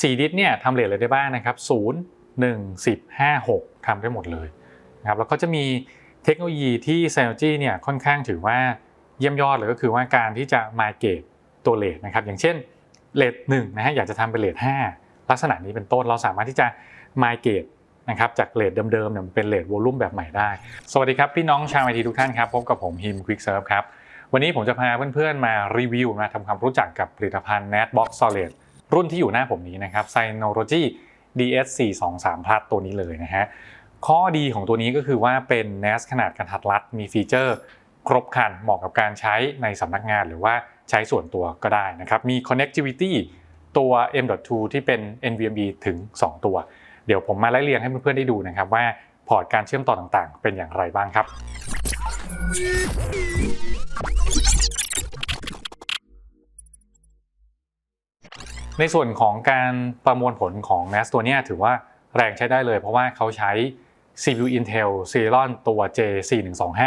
4ดิสเนี่ยทำเลทอะไรได้บ้างนะครับ0 1 10 5 6ทำได้หมดเลยนะครับแล้วก็จะมีเทคโนโลยีที่ Synology เนี่ยค่อนข้างถือว่าเยี่ยมยอดเลยก็คือว่าการที่จะมาเกตตัวเลทนะครับอย่างเช่นเลทหนึ่งนะฮะอยากจะทำเป็นเลท5ลักษณะนี้เป็นต้นเราสามารถที่จะมาเกตนะครับจากเลทเดิมๆเนี่ยเป็นเลทวอลลุ่มแบบใหม่ได้ สวัสดีครับพี่น้องชาวไอทีทุกท่านครับพบกับผมฮิมควิกเซิร์ฟครับวันนี้ผมจะพาเพื่อนๆมารีวิวมาทำความรู้จักกับผลิตภัณฑ์ NetBox Solid รุ่นที่อยู่หน้าผมนี้นะครับ Synology DS423 Plus ตัวนี้เลยนะฮะข้อดีของตัวนี้ก็คือว่าเป็น NAS ขนาดกระทัดรัดมีฟีเจอร์ครบครันเหมาะกับการใช้ในสำนักงานหรือว่าใช้ส่วนตัวก็ได้นะครับ มี connectivity ตัว M.2 ที่เป็น NVMe ถึง 2 ตัว เดี๋ยวผมมาไล่เรียงให้เพื่อนๆได้ดูนะครับว่าพอร์ตการเชื่อมต่อต่างๆ เป็นอย่างไรบ้างครับ ในส่วนของการประมวลผลของ NAS ตัวนี้ถือว่าแรงใช้ได้เลย เพราะว่าเขาใช้ CPU Intel Celeron ตัว J4125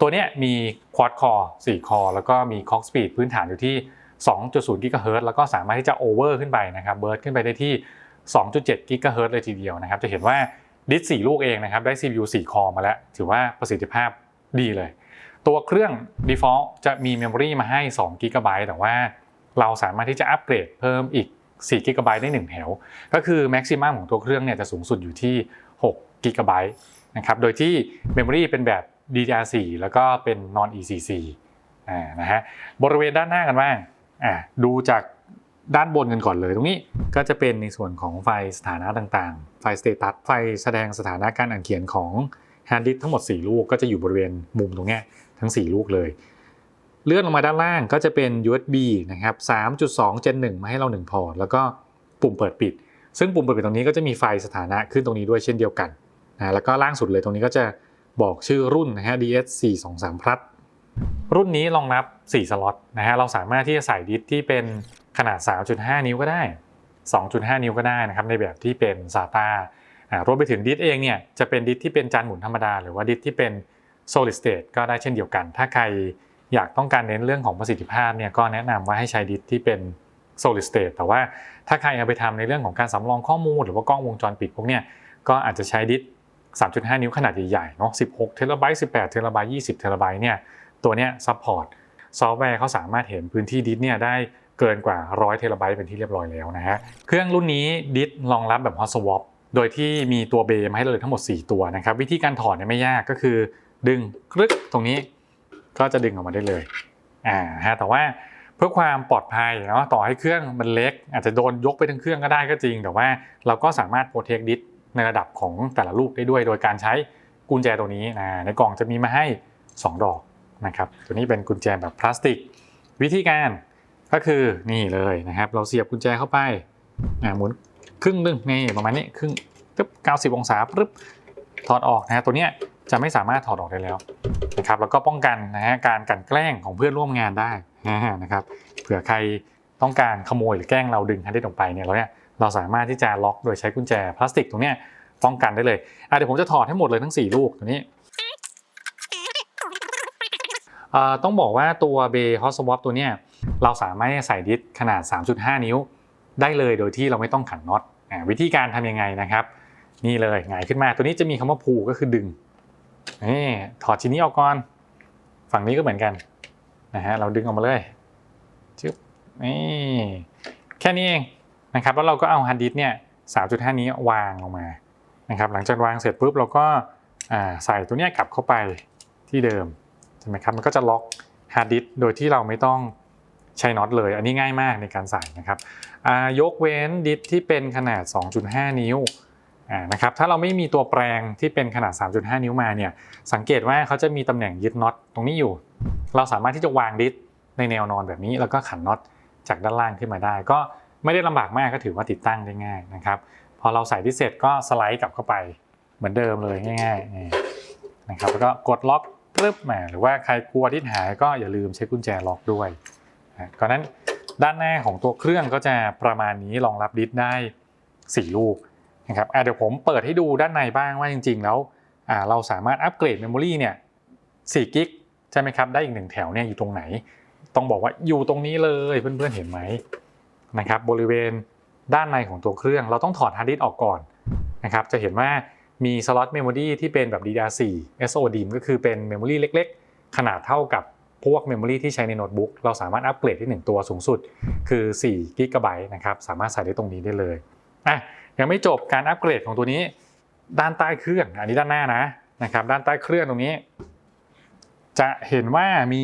ตัวนี้มี Quad Core 4 Core แล้วก็มี Clock Speed พื้นฐานอยู่ที่ 2.0 GHz แล้วก็สามารถที่จะ over ขึ้นไปนะครับ เบิร์ดขึ้นไปได้ที่ 2.7 GHz เลยทีเดียวนะครับ จะเห็นว่าดิส4ลูกเองนะครับ ได้ CPU 4 Core มาแล้ว ถือว่าประสิทธิภาพดีเลย ตัวเครื่อง default จะมี memory มาให้2 GB แต่ว่า เราสามารถที่จะอัปเกรดเพิ่มอีก4 GB ได้1แถว ก็คือ maximum ของตัวเครื่องเนี่ยจะสูงสุดอยู่ที่6 GB นะครับ โดยที่ memory เป็นแบบ DDR4 แล้วก็เป็น non ECC อ่านะฮะ บริเวณด้านหน้ากันบ้างอ่าดูจากด้านบนกันก่อนเลย ตรงนี้ก็จะเป็นในส่วนของไฟสถานะต่างๆ ไฟสเตตัส ไฟแสดงสถานะการอ่านเขียนของฮาร์ดดิสก์ทั้งหมด 4 ลูกก็จะอยู่บริเวณมุมตรงนี้ทั้ง 4 ลูกเลย เลื่อนลงมาด้านล่างก็จะเป็น USB นะครับ 3.2 Gen 1 มาให้เรา 1 พอร์ตแล้วก็ปุ่มเปิดปิด ซึ่งปุ่มเปิดปิดตรงนี้ก็จะมีไฟสถานะขึ้นตรงนี้ด้วยเช่นเดียวกันนะแล้วก็ล่างสุดเลยตรงนี้ก็จะบอกชื่อรุ่นนะฮะ DS423 Plus รุ่นนี้รองรับ 4 สล็อตนะฮะ เราสามารถที่จะใส่ดิสที่เป็นขนาด 3.5 นิ้วก็ได้ 2.5 นิ้วก็ได้นะครับ ในแบบที่เป็น SATA รวมไปถึงดิสเองเนี่ยจะเป็นดิสที่เป็นจานหมุนธรรมดา หรือว่าดิสที่เป็น solid state ก็ได้เช่นเดียวกัน ถ้าใคร อยากต้องการเน้นเรื่องของประสิทธิภาพเนี่ยก็แนะนำว่าให้ใช้ดิสที่เป็น solid state แต่ว่าถ้าใครเอาไปทำในเรื่องของการสำรองข้อมูล หรือว่ากล้องวงจรปิดพวกเนี้ยก็อาจจะใช้ดิส3.5 นิ้วขนาดใหญ่ๆเนาะ16เทราไบต์18เทราไบต์20เทราไบต์เนี่ยตัวเนี้ยซัพพอร์ตซอฟต์แวร์เขาสามารถเห็นพื้นที่ดิสเนี่ยได้เกินกว่า 100เทราไบต์เป็นที่เรียบร้อยแล้วนะฮะเครื่องรุ่นนี้ดิสรองรับแบบ hot swap โดยที่มีตัวเบมาให้เราเลยทั้งหมด 4 ตัวนะครับวิธีการถอดเนี่ยไม่ยากก็คือ ดึงคลึกตรงนี้ ก็จะดึงออกมาได้เลยอ่าฮะแต่ว่าเพื่อความปลอดภัยเนาะต่อให้เครื่องมันเล็ก อาจจะโดนยกไปทั้งเครื่องก็ได้ก็จริง แต่ว่าเราก็สามารถโปรเทคดิสในระดับของแต่ละลูกได้ด้วย โดยการใช้กุญแจตัวนี้นะในกล่องจะมีมาให้ 2 ดอกนะครับตัวนี้เป็นกุญแจแบบพลาสติก วิธีการก็คือนี่เลยนะครับ เราเสียบกุญแจเข้าไปอ่าหมุนครึ่งหนึงนี่ประมาณนี้ครึ่งปึ๊บ90 องศาปึ๊บถอดออกนะฮะตัวเนี้ย จะไม่สามารถถอดออกได้แล้วนะครับแล้วก็ป้องกันนะฮะการกันแกล้งของเพื่อนร่วมงานได้นะครับเผื่อใครต้องการขโมยหรือแกล้งเราดึงฮันดิสออกไปเนี่ยเราเนี่ยเราสามารถที่จะล็อกโดยใช้กุญแจพลาสติกตรงเนี้ยป้องกันได้เลยอะเดี๋ยวผมจะถอดให้หมดเลยทั้ง 4 ลูกตัวนี้ต้องบอกว่าตัวเบย์ฮอสวอปตัวเนี้ยเราสามารถใส่ดิสขนาด 3.5 นิ้ว ได้เลยโดยที่เราไม่ต้องขันน็อตอ่าวิธีการทำยังไงนะครับ นี่เลยหงายขึ้นมาตัวนี้จะมีคำว่าพูก็คือดึง นี่ถอดชิ้นนี้ออกก่อน ฝั่งนี้ก็เหมือนกันนะฮะเราดึงออกมาเลยจึ๊บนี่แค่นี้เองนะครับแล้วเราก็เอาฮาร์ดดิสเนี่ย3.5นี้วางลงมานะครับหลังจากวางเสร็จปุ๊บเราก็ใส่ตัวเนี้ยกลับเข้าไปที่เดิมใช่ไหมครับมันก็จะล็อกฮาร์ดดิสโดยที่เราไม่ต้องใช้น็อตเลย อันนี้ง่ายมากในการใส่นะครับยกเว้นดิสที่เป็นขนาด 2.5 นิ้ว นะครับถ้าเราไม่มีตัวแปลงที่เป็นขนาด 3.5 นิ้วมาเนี่ยสังเกตว่าเขาจะมีตำแหน่งยึดน็อตตรงนี้อยู่ เราสามารถที่จะวางดิสในแนวนอนแบบนี้ แล้วก็ขันน็อตจากด้านล่างขึ้นมาได้ ก็ไม่ได้ลำบากมากก็ถือว่าติดตั้งได้ง่ายนะครับพอเราใส่ดิสเสร็จก็สไลด์กลับเข้าไปเหมือนเดิมเลยง่ายๆนะครับแล้วก็กดล็อกปึ๊บแหมหรือว่าใครกลัวดิสหายก็อย่าลืมใช้กุญแจล็อกด้วยนะก็นั้นด้านหน้าของตัวเครื่องก็จะประมาณนี้รองรับดิสได้ 4 ลูก นะครับเดี๋ยวผมเปิดให้ดูด้านในบ้างว่าจริง ๆ แล้วเราสามารถอัปเกรดเมมโมรีเนี่ย4กิกใช่ไหมครับ ได้อีกหนึ่งแถวเนี่ยอยู่ตรงไหน ต้องบอกว่าอยู่ตรงนี้เลยเพื่อนๆเห็นไหมนะครับบริเวณด้านในของตัวเครื่อง เราต้องถอดฮาร์ดดิสก์ออกก่อนนะครับจะเห็นว่ามีสล็อตเมมโมรีที่เป็นแบบ DDR4 SODIMM ก็คือเป็นเมมโมรีเล็ก ๆ ขนาดเท่ากับพวกเมมโมรีที่ใช้ในโน้ตบุ๊กเราสามารถอัปเกรดที่ 1 ตัวสูงสุด คือ4กิกะไบต์นะครับสามารถใส่ได้ตรงนี้ได้เลยอะ ยังไม่จบการอัปเกรดของตัวนี้ ด้านใต้เครื่องอันนี้ด้านหน้านะนะครับ ด้านใต้เครื่องตรงนี้ จะเห็นว่ามี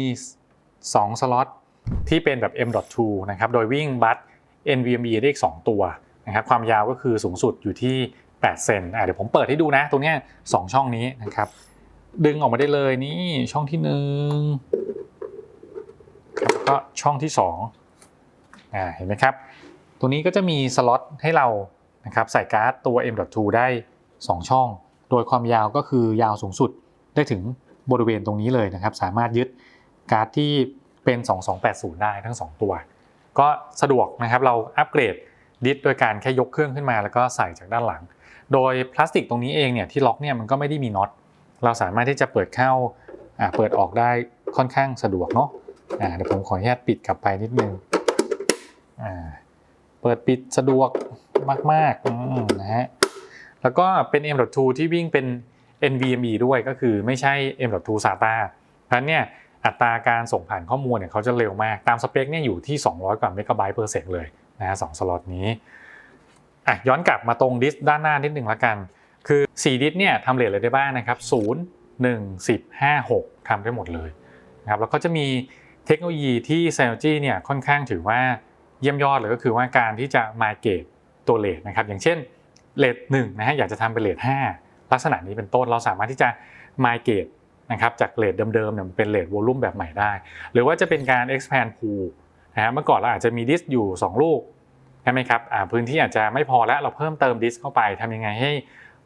2 สล็อตที่เป็นแบบ M.2 นะครับ โดยวิ่งบัส NVMe ได้อีก 2 ตัวนะครับความยาวก็คือสูงสุดอยู่ที่8เซนอะเดี๋ยวผมเปิดให้ดูนะ ตรงนี้ยสองช่องนี้นะครับ ดึงออกมาได้เลยนี่ช่องที่1แล้วก็ช่องที่2อ่าเห็นไหมครับ ตัวนี้ก็จะมีสล็อตให้เรา นะครับใส่การ์ดตัว M.2 ได้ 2 ช่อง โดยความยาวก็คือยาวสูงสุดได้ถึงบริเวณตรงนี้เลยนะครับ สามารถยึดการ์ดที่เป็น 2280 ได้ทั้ง 2 ตัว ก็สะดวกนะครับเราอัปเกรดดิสโดยการแค่ยกเครื่องขึ้นมาแล้วก็ใส่จากด้านหลัง โดยพลาสติกตรงนี้เองเนี่ยที่ล็อกเนี่ยมันก็ไม่ได้มีน็อตเราสามารถที่จะเปิดเข้าเปิดออกได้ค่อนข้างสะดวกเนาะเดี๋ยวผมขออนุญาตปิดกลับไปนิดนึงเปิดปิดสะดวก มากๆนะฮะแล้วก็เป็น M.2 ที่วิ่งเป็น NVMe ด้วยก็คือไม่ใช่ M.2 SATA เพราะฉะนั้นเนี่ยอัตราการส่งผ่านข้อมูลเนี่ยเขาจะเร็วมากตามสเปคเนี่ยอยู่ที่ 200 กว่าเมกะไบต์ per sec เลยนะฮะสองสล็อตนี้อะย้อนกลับมาตรงดิสด้านหน้านิดหนึ่งละกัน คือ 4 ดิสเนี่ยทำเลทอะไรได้บ้างนะครับ 0 1 10 5 6ทำได้หมดเลยนะครับแล้วก็จะมีเทคโนโลยีที่ Synology เนี่ยค่อนข้างถือว่าเยี่ยมยอดเลยก็คือว่าการที่จะมาเกต ตัวเลทนะครับอย่างเช่นเลท1นะฮะอยากจะทำเป็นเลท5ลักษณะนี้เป็นต้นเราสามารถที่จะมาเกตนะครับจากเลทเดิมๆเนี่ยเป็นเลทวอลลุ่มแบบใหม่ได้ หรือว่าจะเป็นการ expand pool นะฮะเมื่อก่อนเราอาจจะมีดิสอยู่ 2 ลูกใช่ไหมครับอ่าพื้นที่อาจจะไม่พอแล้วเราเพิ่มเติมดิสเข้าไปทำยังไงให้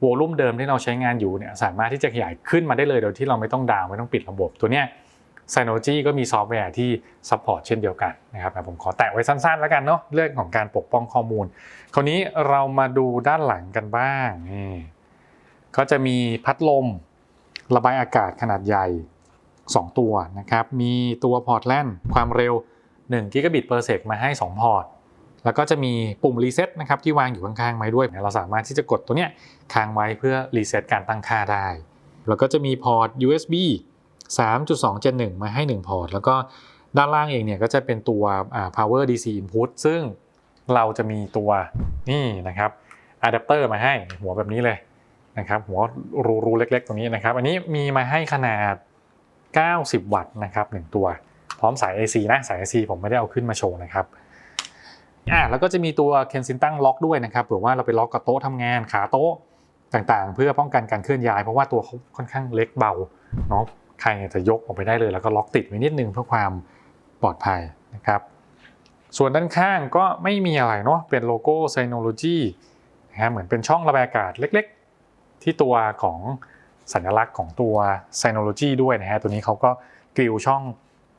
วอลลุ่มเดิมที่เราใช้งานอยู่เนี่ยสามารถที่จะขยายขึ้นมาได้เลยโดยที่เราไม่ต้องดาวไม่ต้องปิดระบบตัวเนี้ย Synology ก็มีซอฟต์แวร์ที่ซัพพอร์ตเช่นเดียวกันนะครับผมขอแตะไว้สั้นๆ แล้วกันเนาะเรื่องของการปกป้องข้อมูล คราวนี้เรามาดูด้านหลังกันบ้างนี่ก็จะมีพัดลมระบายอากาศขนาดใหญ่ 2 ตัวนะครับ มีตัวพอร์ตแลนความเร็ว1กิกะบิต per sec มาให้ 2 พอร์ต แล้วก็จะมีปุ่มรีเซ็ตนะครับที่วางอยู่ข้างๆไว้ด้วย เราสามารถที่จะกดตัวเนี้ยค้างไว้เพื่อรีเซ็ตการตั้งค่าได้ แล้วก็จะมีพอร์ต USB 3.2 Gen 1มาให้ 1 พอร์ต แล้วก็ด้านล่างเองเนี่ยก็จะเป็นตัว power DC input ซึ่งเราจะมีตัวนี่นะครับอะแดปเตอร์มาให้หัวแบบนี้เลยนะครับหัวรูๆเล็ก ๆ ตรงนี้นะครับ อันนี้มีมาให้ขนาด 90 วัตต์นะครับ1ตัว พร้อมสาย AC นะสาย AC ผมไม่ได้เอาขึ้นมาโชว์นะครับอ่าแล้วก็จะมีตัว Kensington Lock ด้วยนะครับเผื่อว่าเราไปล็อกกับโต๊ะทำงานขาโต๊ะต่างๆ เพื่อป้องกันการเคลื่อนย้าย เพราะว่าตัวเขาค่อนข้างเล็กเบาเนาะ ใครจะยกออกไปได้เลยแล้วก็ล็อกติดไว้นิดนึงเพื่อความปลอดภัยนะครับ ส่วนด้านข้างก็ไม่มีอะไรเนาะเป็นโลโก้ Synology นะฮะเหมือนเป็นช่องระบายอากาศเล็กๆ ที่ตัวของสัญลักษณ์ของตัว Synology ด้วยนะฮะตัวนี้เขาก็กริวช่อง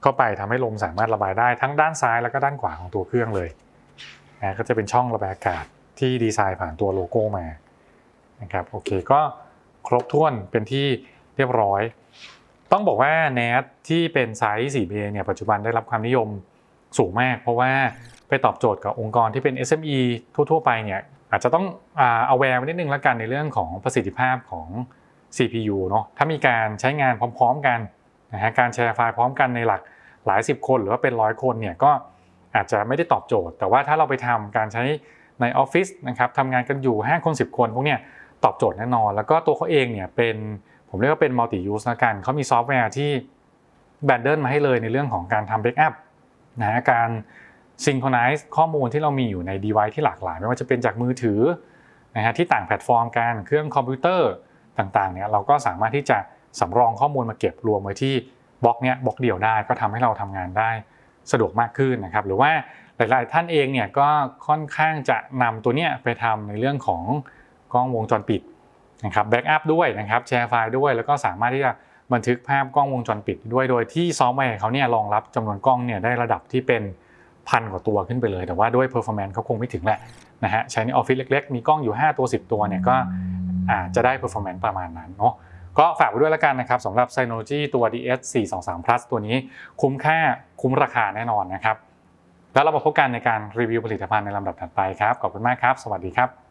เข้าไปทำให้ลมสามารถระบายได้ทั้งด้านซ้ายแล้วก็ด้านขวาของตัวเครื่องเลยนะก็จะเป็นช่องระบายอากาศที่ดีไซน์ผ่านตัวโลโก้มานะครับโอเคก็ครบถ้วนเป็นที่เรียบร้อย ต้องบอกว่า NAS ที่เป็นไซส์ 4 b เนี่ยปัจจุบันได้รับความนิยมสูงมาก เพราะว่าไปตอบโจทย์กับองค์กรที่เป็น SME ทั่ว ๆ ไปเนี่ยอาจจะต้องเอาแวร์ไว้นิดนึงแล้วกันในเรื่องของประสิทธิภาพของ CPU เนาะถ้ามีการใช้งานพร้อม ๆ กันนะฮะการแชร์ไฟล์พร้อมกันในหลักหลายสิบคน หรือว่าเป็นร้อยคนเนี่ยก็อาจจะไม่ได้ตอบโจทย์ แต่ว่าถ้าเราไปทำการใช้ในออฟฟิศนะครับทำงานกันอยู่ 5 คน 10 คนพวกเนี้ยตอบโจทย์แน่นอน แล้วก็ตัวเขาเองเนี่ยเป็น ผมเรียกว่าเป็นมัลติยูสละกันเขามีซอฟต์แวร์ที่แบนเดิลมาให้เลยในเรื่องของการทำเบคอัพนะการซิงโครไนซ์ข้อมูลที่เรามีอยู่ใน device ที่หลากหลาย ไม่ว่าจะเป็นจากมือถือนะฮะที่ต่างแพลตฟอร์มกันเครื่องคอมพิวเตอร์ต่างๆเนี่ยเราก็สามารถที่จะสำรองข้อมูลมาเก็บรวมไว้ที่บล็อกเนี้ยบล็อกเดียวได้ก็ทำให้เราทำงานได้สะดวกมากขึ้นนะครับ หรือว่าหลายๆ ท่านเองเนี่ยก็ค่อนข้างจะนำตัวเนี้ยไปทำในเรื่องของกล้องวงจรปิด นะครับแบ็กอัพด้วยนะครับแชร์ไฟล์ด้วยแล้วก็สามารถที่จะบันทึกภาพกล้องวงจรปิดด้วยโดยที่ซอฟต์แวร์เขาเนี่ยรองรับจำนวนกล้องเนี่ยได้ระดับที่เป็นพันกว่าตัวขึ้นไปเลย แต่ว่าด้วย performance เขาคงไม่ถึงแหละนะฮะใช้ในออฟฟิศเล็กๆ มีกล้องอยู่ 5 ตัว 10 ตัวเนี่ยก็อาจจะได้ performance ประมาณนั้นเนาะก็ฝากไว้ด้วยแล้วกันนะครับสำหรับ Synology ตัว DS 423 Plus ตัวนี้คุ้มค่าคุ้มราคาแน่นอนนะครับ แล้วเรามาพบกันในการรีวิวผลิตภัณฑ์ในลำดับถัดไปครับขอบคุณมากครับ สวัสดีครับ